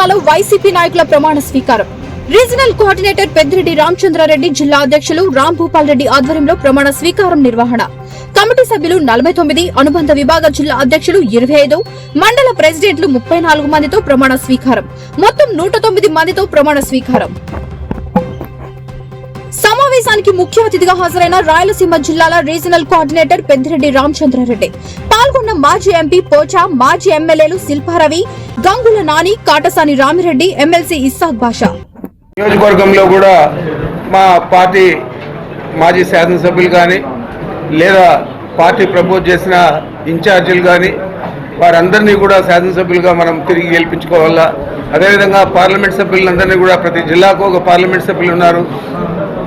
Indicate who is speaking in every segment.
Speaker 1: జిల్లాలో వైసీపీ నాయకుల ప్రమాణ స్వీకారం. రీజనల్ కోఆర్డినేటర్ పెద్దిరెడ్డి రామచంద్రారెడ్డి జిల్లా అధ్యక్షులు రామ్ భూపాల్ రెడ్డి ఆధ్వర్యంలో ప్రమాణ స్వీకారం నిర్వహణ. కమిటీ సభ్యులు నలభై తొమ్మిది అనుబంధ విభాగ జిల్లా అధ్యక్షులు ఇరవై ఐదు మండల ప్రెసిడెంట్లు ముప్పై నాలుగు మందితో ప్రమాణ స్వీకారం. మొత్తం నూట తొమ్మిది మందితో ప్రమాణ స్వీకారం. సమావేశానికి ముఖ్య అతిథిగా హాజరైన రాయలసీమ జిల్లాల రీజనల్ కోఆర్డినేటర్ పెద్దిరెడ్డి రామచంద్రారెడ్డి. పాల్గొన్న మాజీ ఎంపీ పోచా మాజీ ఎమ్మెల్యేలు శిల్పారవి గంగుల నాని కాటసాని రామిరెడ్డి ఎమ్మెల్సీ ఇస్సాక్ బాషా.
Speaker 2: నియోజకవర్గంలో కూడా మా పార్టీ మాజీ శాసనసభ్యులు కానీ లేదా పార్టీ ప్రపోజ్ చేసిన ఇన్ఛార్జీలు కానీ వారందరినీ కూడా శాసనసభ్యులుగా మనం తిరిగి గెలిపించుకోవాలా. అదేవిధంగా పార్లమెంట్ సభ్యులందరినీ కూడా ప్రతి జిల్లాకు ఒక పార్లమెంట్ సభ్యులు ఉన్నారు.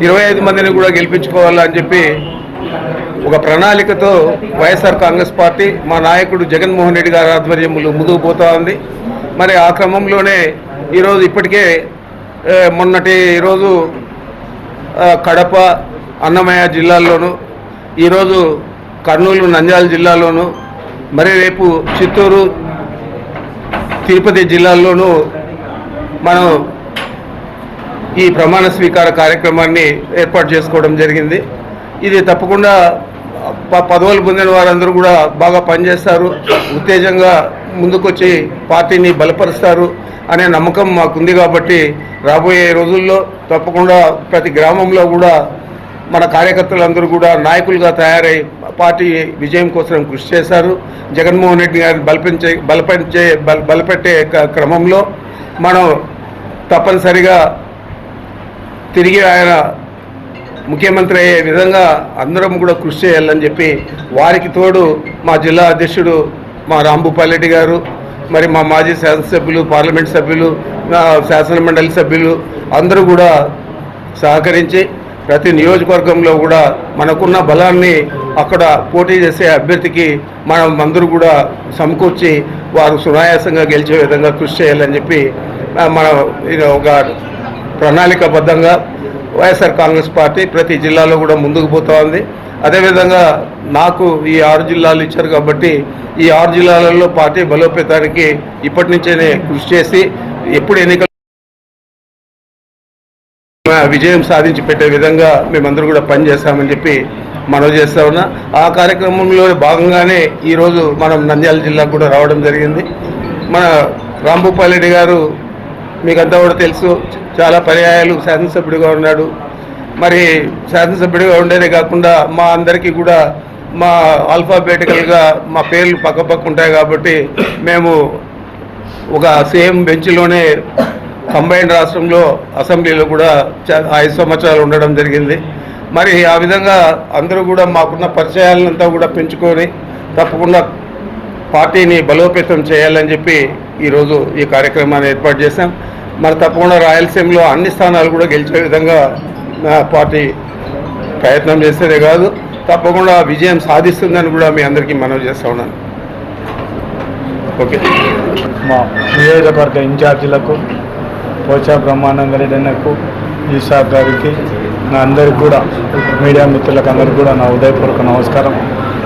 Speaker 2: ఇరవై ఐదు మందిని కూడా గెలిపించుకోవాలా అని చెప్పి ఒక ప్రణాళికతో వైఎస్ఆర్ కాంగ్రెస్ పార్టీ మా నాయకుడు జగన్మోహన్ రెడ్డి గారి ఆధ్వర్యములు ముందుకు పోతా ఉంది. మరి ఆ క్రమంలోనే ఈరోజు ఇప్పటికే మొన్నటి ఈరోజు కడప అన్నమయ్య జిల్లాల్లోనూ ఈరోజు కర్నూలు నంద్యాల జిల్లాలోను మరి రేపు చిత్తూరు తిరుపతి జిల్లాల్లోనూ మనం ఈ ప్రమాణ స్వీకార కార్యక్రమాన్ని ఏర్పాటు చేసుకోవడం జరిగింది. ఇది తప్పకుండా ప- పదవులు పొందిన వారందరూ కూడా బాగా పనిచేస్తారు. ఉత్తేజంగా ముందుకొచ్చి పార్టీని బలపరుస్తారు అనే నమ్మకం మాకుంది కాబట్టి రాబోయే రోజుల్లో తప్పకుండా ప్రతి గ్రామంలో కూడా మన కార్యకర్తలందరూ కూడా నాయకులుగా తయారై పార్టీ విజయం కోసం కృషి చేశారు. జగన్మోహన్ రెడ్డి గారిని బలపించే బలపరిచే బలపెట్టే క్రమంలో మనం తప్పనిసరిగా తిరిగి ఆయన ముఖ్యమంత్రి అయ్యే విధంగా అందరం కూడా కృషి చేయాలని చెప్పి వారికి తోడు మా జిల్లా అధ్యక్షుడు మా రాంభూపాల్ గారు మరి మా మాజీ శాసనసభ్యులు పార్లమెంట్ సభ్యులు శాసన మండలి సభ్యులు అందరూ కూడా సహకరించి ప్రతి నియోజకవర్గంలో కూడా మనకున్న బలాన్ని అక్కడ పోటీ చేసే అభ్యర్థికి మనం అందరూ కూడా సమకూర్చి వారు సునాయాసంగా గెలిచే విధంగా కృషి చేయాలని చెప్పి మన ఇది ఒక ప్రణాళికాబద్ధంగా వైఎస్ఆర్ కాంగ్రెస్ పార్టీ ప్రతి జిల్లాలో కూడా ముందుకు పోతూ ఉంది. అదేవిధంగా నాకు ఈ ఆరు జిల్లాలు ఇచ్చారు కాబట్టి ఈ ఆరు జిల్లాలలో పార్టీ బలోపేతానికి ఇప్పటి నుంచేనే కృషి చేసి ఎప్పుడు ఎన్నికలు విజయం సాధించి పెట్టే విధంగా మేమందరూ కూడా పనిచేస్తామని చెప్పి మనవి చేస్తా ఉన్నా. ఆ కార్యక్రమంలో భాగంగానే ఈరోజు మనం నంద్యాల జిల్లాకు కూడా రావడం జరిగింది. మన రాంభూపాల్ రెడ్డి గారు మీకంతా కూడా తెలుసు చాలా పర్యాయాలు శాసనసభ్యుడిగా ఉన్నాడు. మరి శాసనసభ్యుడిగా ఉండేదే కాకుండా మా అందరికీ కూడా మా ఆల్ఫాబెటికల్గా మా పేర్లు పక్కపక్క ఉంటాయి కాబట్టి మేము ఒక సేమ్ బెంచ్లోనే కంబైన్డ్ రాష్ట్రంలో అసెంబ్లీలో కూడా చ- ఐదు సంవత్సరాలు ఉండడం జరిగింది. మరి ఆ విధంగా అందరూ కూడా మాకున్న పరిచయాలంతా కూడా పెంచుకొని తప్పకుండా పార్టీని బలోపేతం చేయాలని చెప్పి ఈరోజు ఈ కార్యక్రమాన్ని ఏర్పాటు చేశాం. మరి తప్పకుండా రాయలసీమలో అన్ని స్థానాలు కూడా గెలిచే విధంగా పార్టీ ప్రయత్నం చేస్తేనే కాదు తప్పకుండా విజయం సాధిస్తుందని కూడా మీ అందరికీ మనవి చేస్తా ఉన్నాను. ఓకే.
Speaker 3: మా నియోజకవర్గ ఇన్ఛార్జీలకు పోచా బ్రహ్మానందరెడ్డి అన్నకు ఈషా గారికి నా అందరికి కూడా మీడియా మిత్రులకు అందరికీ కూడా నా ఉదయపూర్వక నమస్కారం.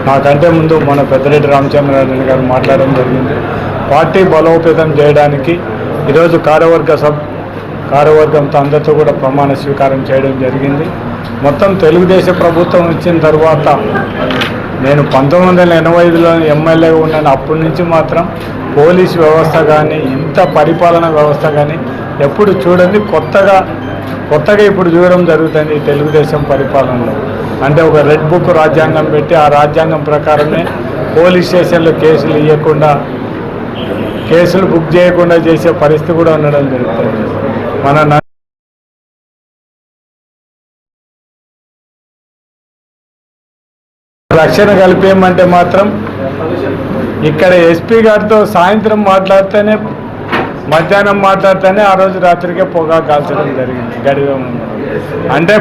Speaker 3: నాకంటే ముందు మన పెద్దరెడ్డి రామచంద్రారెడ్డి గారు మాట్లాడడం జరిగింది. పార్టీ బలోపేతం చేయడానికి ఈరోజు కార్యవర్గ సబ్ కార్యవర్గంతో అందరితో కూడా ప్రమాణ స్వీకారం చేయడం జరిగింది. మొత్తం తెలుగుదేశం ప్రభుత్వం ఇచ్చిన తర్వాత నేను పంతొమ్మిది వందల ఎనభై ఐదులో ఎమ్మెల్యేగా ఉన్నాను. అప్పటి నుంచి మాత్రం పోలీస్ వ్యవస్థ కానీ ఇంత పరిపాలన వ్యవస్థ కానీ ఎప్పుడు చూడండి కొత్తగా కొత్తగా ఇప్పుడు చూడడం జరుగుతుంది ఈ తెలుగుదేశం పరిపాలనలో. అంటే ఒక రెడ్ బుక్ రాజ్యాంగం పెట్టి ఆ రాజ్యాంగం ప్రకారమే పోలీస్ స్టేషన్లో కేసులు ఇవ్వకుండా కేసులు బుక్ చేయకుండా చేసే పరిస్థితి కూడా ఉండడం జరుగుతుంది. మన రక్షణ కలిపేయమంటే మాత్రం ఇక్కడ ఎస్పీ గారితో సాయంత్రం మాట్లాడితేనే మధ్యాహ్నం మాట్లాడితేనే ఆ రోజు రాత్రికే పొగా కాల్చడం జరిగింది గడివే ఉంది అంటే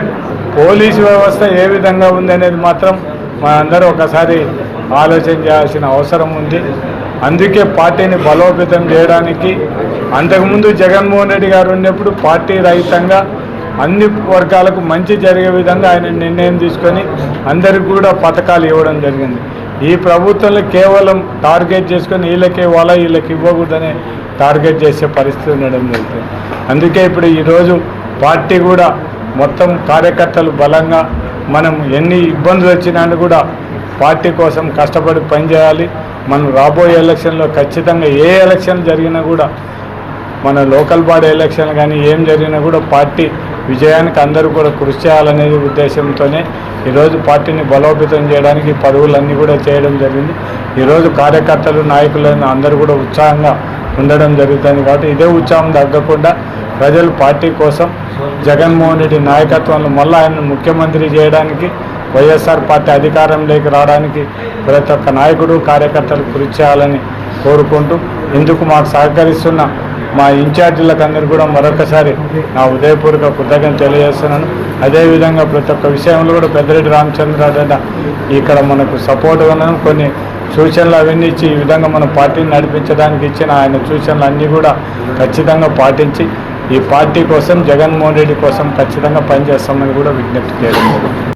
Speaker 3: పోలీసు వ్యవస్థ ఏ విధంగా ఉంది అనేది మాత్రం మనందరూ ఒకసారి ఆలోచన చేయాల్సిన అవసరం ఉంది. అందుకే పార్టీని బలోపేతం చేయడానికి అంతకుముందు జగన్మోహన్ రెడ్డి గారు ఉన్నప్పుడు పార్టీ రహితంగా అన్ని వర్గాలకు మంచి జరిగే విధంగా ఆయన నిర్ణయం తీసుకొని అందరికి కూడా పథకాలు ఇవ్వడం జరిగింది. ఈ ప్రభుత్వంలో కేవలం టార్గెట్ చేసుకొని వీళ్ళకి ఇవ్వాలా వీళ్ళకి ఇవ్వకూడదనే టార్గెట్ చేసే పరిస్థితి ఉండడం జరుగుతుంది. అందుకే ఇప్పుడు ఈరోజు పార్టీ కూడా మొత్తం కార్యకర్తలు బలంగా మనం ఎన్ని ఇబ్బందులు వచ్చినా కూడా పార్టీ కోసం కష్టపడి పనిచేయాలి. మనం రాబోయే ఎలక్షన్లో ఖచ్చితంగా ఏ ఎలక్షన్ జరిగినా కూడా మన లోకల్ బాడీ ఎలక్షన్ కానీ ఏం జరిగినా కూడా పార్టీ విజయానికి అందరూ కూడా కృషి చేయాలనేది ఉద్దేశంతోనే ఈరోజు పార్టీని బలోపేతం చేయడానికి ఈ పదవులన్నీ కూడా చేయడం జరిగింది. ఈరోజు కార్యకర్తలు నాయకులను అందరూ కూడా ఉత్సాహంగా ఉండడం జరుగుతుంది కాబట్టి ఇదే ఉత్సాహం తగ్గకుండా ప్రజలు పార్టీ కోసం జగన్మోహన్ రెడ్డి నాయకత్వంలో మళ్ళీ ఆయన ముఖ్యమంత్రి చేయడానికి వైఎస్ఆర్ పార్టీ అధికారంలోకి రావడానికి ప్రతి ఒక్క నాయకుడు కార్యకర్తలు కృషి చేయాలని కోరుకుంటూ ఇందుకు మాకు సహకరిస్తున్న మా ఇన్ఛార్జీలకు అందరూ కూడా మరొకసారి నా ఉదయపూర్వక కృతజ్ఞత తెలియజేస్తున్నాను. అదేవిధంగా ప్రతి ఒక్క విషయంలో కూడా పెద్దరెడ్డి రామచంద్రరావు ఇక్కడ మనకు సపోర్ట్ ఉన్నాను. కొన్ని సూచనలు అవన్నీ ఇచ్చి ఈ విధంగా మన పార్టీని నడిపించడానికి ఇచ్చిన ఆయన సూచనలు అన్నీ కూడా ఖచ్చితంగా పాటించి ఈ పార్టీ కోసం జగన్మోహన్ రెడ్డి కోసం ఖచ్చితంగా పనిచేస్తామని కూడా విజ్ఞప్తి చేయడం